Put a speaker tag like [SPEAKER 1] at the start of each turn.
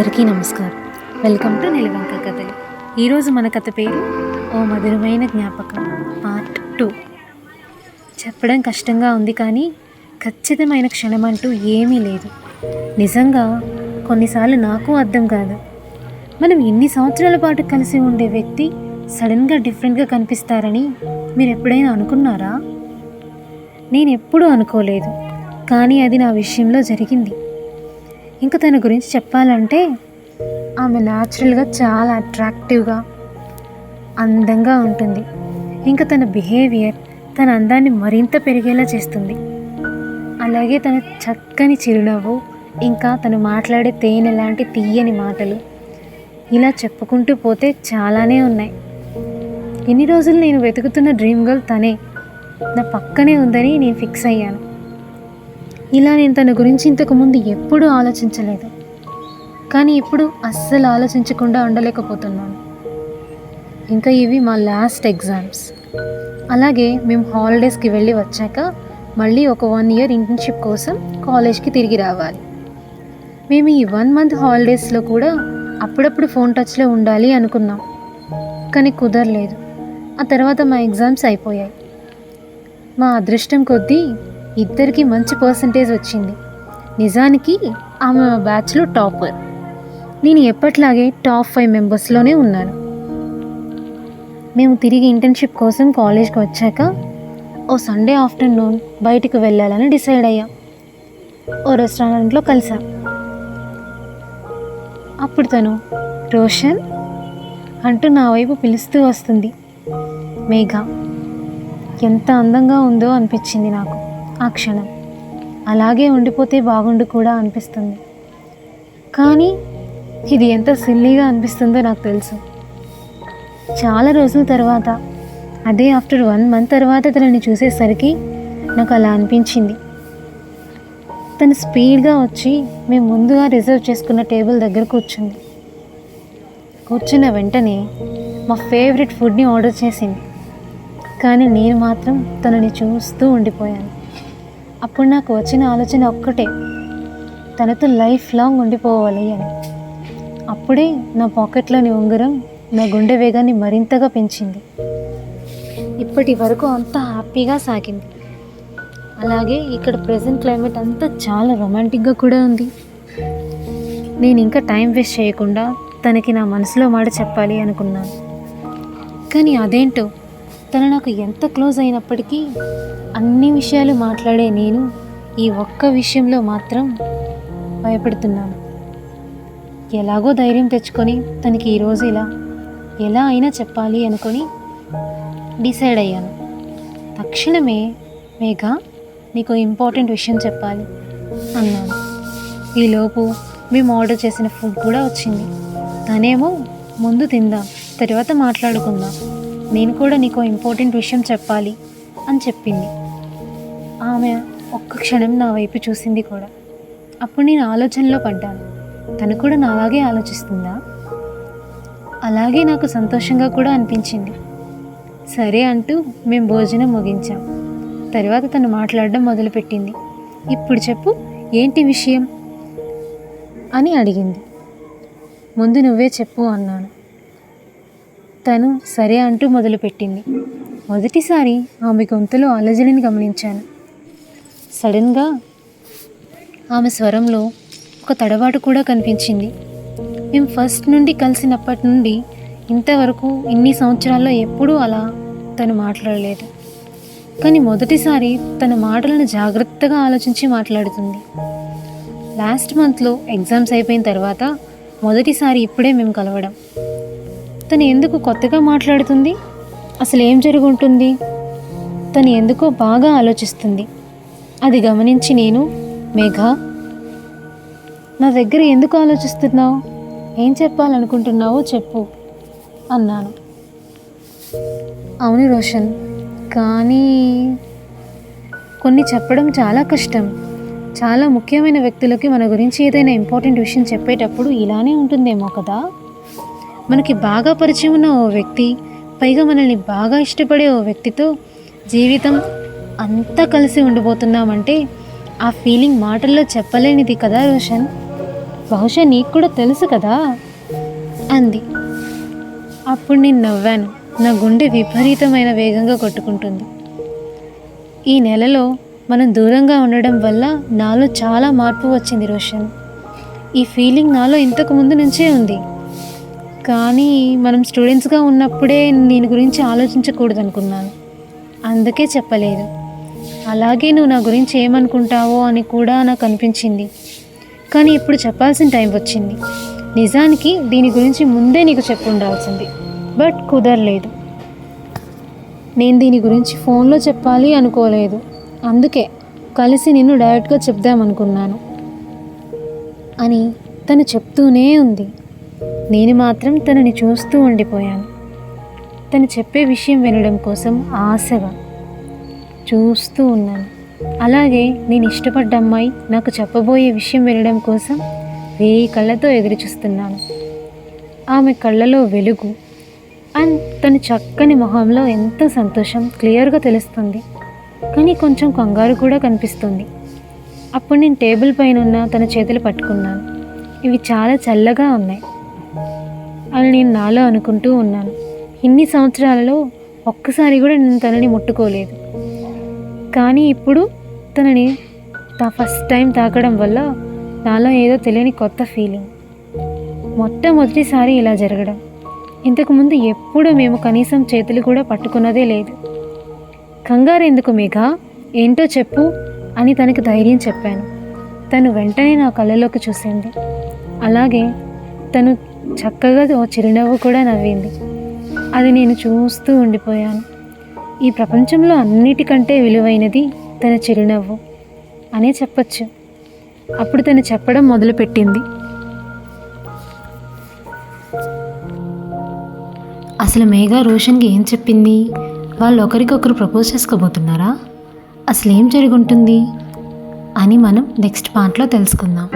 [SPEAKER 1] అందరికీ నమస్కారం. Welcome to నిలవంక కథలు ఈరోజు మన కథ పేరు ఓ మధురమైన జ్ఞాపకం పార్ట్ టూ చెప్పడం కష్టంగా ఉంది కానీ ఖచ్చితమైన క్షణం అంటూ ఏమీ లేదు. నిజంగా కొన్నిసార్లు నాకు అర్థం కాదు. మనం ఇన్ని సంవత్సరాల పాటు కలిసి ఉండే వ్యక్తి సడన్గా డిఫరెంట్గా కనిపిస్తారని మీరు ఎప్పుడైనా అనుకున్నారా? నేను ఎప్పుడూ అనుకోలేదు కానీ అది నా విషయంలో జరిగింది. ఇంకా తన గురించి చెప్పాలంటే ఆమె న్యాచురల్గా చాలా అట్రాక్టివ్గా అందంగా ఉంటుంది. ఇంకా తన బిహేవియర్ తన అందాన్ని మరింత పెరిగేలా చేస్తుంది. అలాగే తన చక్కని చిరునవ్వు ఇంకా తను మాట్లాడే తేనె లాంటి తీయని మాటలు ఇలా చెప్పుకుంటూ పోతే చాలానే ఉన్నాయి. ఎన్ని రోజులు నేను వెతుకుతున్న డ్రీమ్ గర్ల్ తనే. నా పక్కనే ఉందని నేను ఫిక్స్ అయ్యాను. ఇలా నేను తన గురించి ఇంతకుముందు ఎప్పుడూ ఆలోచించలేదు. కానీ ఇప్పుడు అస్సలు ఆలోచించకుండా ఉండలేకపోతున్నాను. ఇంకా ఇవి మా లాస్ట్ ఎగ్జామ్స్. అలాగే మేము హాలిడేస్కి వెళ్ళి వచ్చాక మళ్ళీ ఒక వన్ ఇయర్ ఇంటర్న్షిప్ కోసం కాలేజ్కి తిరిగి రావాలి. మేము ఈ వన్ మంత్ హాలిడేస్లో కూడా అప్పుడప్పుడు ఫోన్ టచ్లో ఉండాలి అనుకున్నాం. కానీ కుదరలేదు. ఆ తర్వాత మా ఎగ్జామ్స్ అయిపోయాయి. మా అదృష్టం కొద్దీ ఇద్దరికి మంచి పర్సంటేజ్ వచ్చింది. నిజానికి ఆమె బ్యాచ్లో టాపర్. నేను ఎప్పట్లాగే టాప్ ఫైవ్ మెంబర్స్లోనే ఉన్నాను. మేము తిరిగి ఇంటర్న్షిప్ కోసం కాలేజ్కి వచ్చాక ఓ సండే ఆఫ్టర్నూన్ బయటికి వెళ్ళాలని డిసైడ్ అయ్యా. ఓ రెస్టారెంట్లో కలిసా. అప్పుడు తను రోషన్ అంటూ నా వైపు పిలుస్తూ వస్తుంది. మేఘ ఎంత అందంగా ఉందో అనిపించింది నాకు. ఆ క్షణం. అలాగే ఉండిపోతే బాగుండు కూడా అనిపిస్తుంది. కానీ ఇది ఎంత సిల్లీగా అనిపిస్తుందో నాకు తెలుసు. చాలా రోజుల తర్వాత అదే ఆఫ్టర్ వన్ మంత్ తర్వాత తనని చూసేసరికి నాకు అలా అనిపించింది. తను స్పీడ్గా వచ్చి మేము ముందుగా రిజర్వ్ చేసుకున్న టేబుల్ దగ్గర కూర్చుంది. కూర్చున్న వెంటనే మా ఫేవరెట్ ఫుడ్ని ఆర్డర్ చేసింది. కానీ నేను మాత్రం తనని చూస్తూ ఉండిపోయాను. అప్పుడు నాకు వచ్చిన ఆలోచన ఒక్కటే. తనతో లైఫ్ లాంగ్ ఉండిపోవాలి అని. అప్పుడే నా పాకెట్లోని ఉంగరం నా గుండె వేగాన్ని మరింతగా పెంచింది. ఇప్పటి వరకు అంతా హ్యాపీగా సాగింది. అలాగే ఇక్కడ ప్రజెంట్ క్లైమేట్ అంతా చాలా రొమాంటిక్గా కూడా ఉంది. నేను ఇంకా టైం వేస్ట్ చేయకుండా తనకి నా మనసులో మాట చెప్పాలి అనుకున్నాను. కానీ అదేంటో? తను నాకు ఎంత క్లోజ్ అయినప్పటికీ అన్ని విషయాలు మాట్లాడే నేను ఈ ఒక్క విషయంలో మాత్రం భయపడుతున్నాను. ఎలాగో ధైర్యం తెచ్చుకొని తనకి ఈరోజు ఇలా ఎలా అయినా చెప్పాలి అనుకొని డిసైడ్ అయ్యాను. తక్షణమే మేఘ నీకు ఇంపార్టెంట్ విషయం చెప్పాలి అన్నాను. ఈలోపు మేము ఆర్డర్ చేసిన ఫుడ్ కూడా వచ్చింది. తనేమో ముందు తిందాం తర్వాత మాట్లాడుకుందాం నేను కూడా నీకు ఇంపార్టెంట్ విషయం చెప్పాలి అని చెప్పింది. ఆమె ఒక్క క్షణం నా వైపు చూసింది కూడా. అప్పుడు నేను ఆలోచనలో పడ్డాను. తను కూడా నాలాగే ఆలోచిస్తుందా? అలాగే నాకు సంతోషంగా కూడా అనిపించింది. సరే అంటూ మేము భోజనం ముగించాం. తర్వాత తను మాట్లాడడం మొదలుపెట్టింది. ఇప్పుడు చెప్పు ఏంటి విషయం? అని అడిగింది. ముందు నువ్వే చెప్పు అన్నాను. తను సరే అంటూ మొదలుపెట్టింది. మొదటిసారి ఆమె గొంతులో అలజడిని గమనించాను. సడన్గా ఆమె స్వరంలో ఒక తడబాటు కూడా కనిపించింది. మేము ఫస్ట్ నుండి కలిసినప్పటి నుండి ఇంతవరకు ఇన్ని సంవత్సరాల్లో ఎప్పుడూ అలా తను మాట్లాడలేదు. కానీ మొదటిసారి తన మాటలను జాగ్రత్తగా ఆలోచించి మాట్లాడుతుంది. లాస్ట్ మంత్లో ఎగ్జామ్స్ అయిపోయిన తర్వాత మొదటిసారి ఇప్పుడే మేము కలవడం. తను ఎందుకు కొత్తగా మాట్లాడుతుంది? అసలు ఏం జరుగుంటుంది? తను ఎందుకో బాగా ఆలోచిస్తుంది. అది గమనించి నేను మేఘ నా దగ్గర ఎందుకు ఆలోచిస్తున్నావు? ఏం చెప్పాలనుకుంటున్నావో చెప్పు అన్నాను. అవును రోషన్ కానీ కొన్ని చెప్పడం చాలా కష్టం. చాలా ముఖ్యమైన వ్యక్తులకి మన గురించి ఏదైనా ఇంపార్టెంట్ విషయం చెప్పేటప్పుడు ఇలానే ఉంటుందేమో కదా? మనకి బాగా పరిచయం ఉన్న ఓ వ్యక్తి పైగా మనల్ని బాగా ఇష్టపడే ఓ వ్యక్తితో జీవితం అంతా కలిసి ఉండిపోతున్నామంటే ఆ ఫీలింగ్ మాటల్లో చెప్పలేనిది కదా రోషన్? బహుశా నీకు కూడా తెలుసు కదా? అంది. అప్పుడు నేను నవ్వాను. నా గుండె విపరీతమైన వేగంగా కొట్టుకుంటుంది. ఈ నెలలో మనం దూరంగా ఉండడం వల్ల నాలో చాలా మార్పు వచ్చింది రోషన్. ఈ ఫీలింగ్ నాలో ఇంతకు ముందు నుంచే ఉంది. కానీ మనం స్టూడెంట్స్గా ఉన్నప్పుడే దీని గురించి ఆలోచించకూడదు అనుకున్నాను అందుకే చెప్పలేదు. అలాగే నువ్వు నా గురించి ఏమనుకుంటావో అని కూడా నాకు అనిపించింది. కానీ ఇప్పుడు చెప్పాల్సిన టైం వచ్చింది. నిజానికి దీని గురించి ముందే నీకు చెప్పు ఉండాల్సింది బట్ కుదరలేదు. నేను దీని గురించి ఫోన్లో చెప్పాలి అనుకోలేదు. అందుకే కలిసి నిన్ను డైరెక్ట్గా చెప్దామనుకున్నాను. అని తను చెప్తూనే ఉంది. నేను మాత్రం తనని చూస్తూ ఉండిపోయాను. తను చెప్పే విషయం వినడం కోసం ఆశగా చూస్తూ ఉన్నాను. అలాగే నేను ఇష్టపడ్డ అమ్మాయి నాకు చెప్పబోయే విషయం వినడం కోసం వేయి కళ్ళతో ఎదురు చూస్తున్నాను. ఆమె కళ్ళలో వెలుగు. అండ్ తన చక్కని మొహంలో ఎంత సంతోషం క్లియర్గా తెలుస్తుంది. కానీ కొంచెం కంగారు కూడా కనిపిస్తుంది. అప్పుడు నేను టేబుల్ పైన ఉన్న తన చేతులు పట్టుకున్నాను. ఇవి చాలా చల్లగా ఉన్నాయి. అని నేను నాలో అనుకుంటూ ఉన్నాను. ఇన్ని సంవత్సరాలలో ఒక్కసారి కూడా నేను తనని ముట్టుకోలేదు. కానీ ఇప్పుడు తనని తా ఫస్ట్ టైం తాకడం వల్ల నాలో ఏదో తెలియని కొత్త ఫీలింగ్. మొట్టమొదటిసారి ఇలా జరగడం. ఇంతకుముందు ఎప్పుడూ మేము కనీసం చేతులు కూడా పట్టుకున్నదే లేదు. కంగారు ఎందుకు మేఘా? ఏంటో చెప్పు అని తనకు ధైర్యం చెప్పాను. తను వెంటనే నా కళ్ళలోకి చూసింది. అలాగే తను చక్కగా ఓ చిరునవ్వు కూడా నవ్వింది. అది నేను చూస్తూ ఉండిపోయాను. ఈ ప్రపంచంలో అన్నిటికంటే విలువైనది తన చిరునవ్వు అనే చెప్పచ్చు. అప్పుడు తను చెప్పడం మొదలుపెట్టింది. అసలు మేఘా రోషన్కి ఏం చెప్పింది? వాళ్ళు ఒకరికొకరు ప్రపోజ్ చేసుకోబోతున్నారా? అసలు ఏం జరుగుంటుంది? అని మనం నెక్స్ట్ పార్ట్లో తెలుసుకుందాం.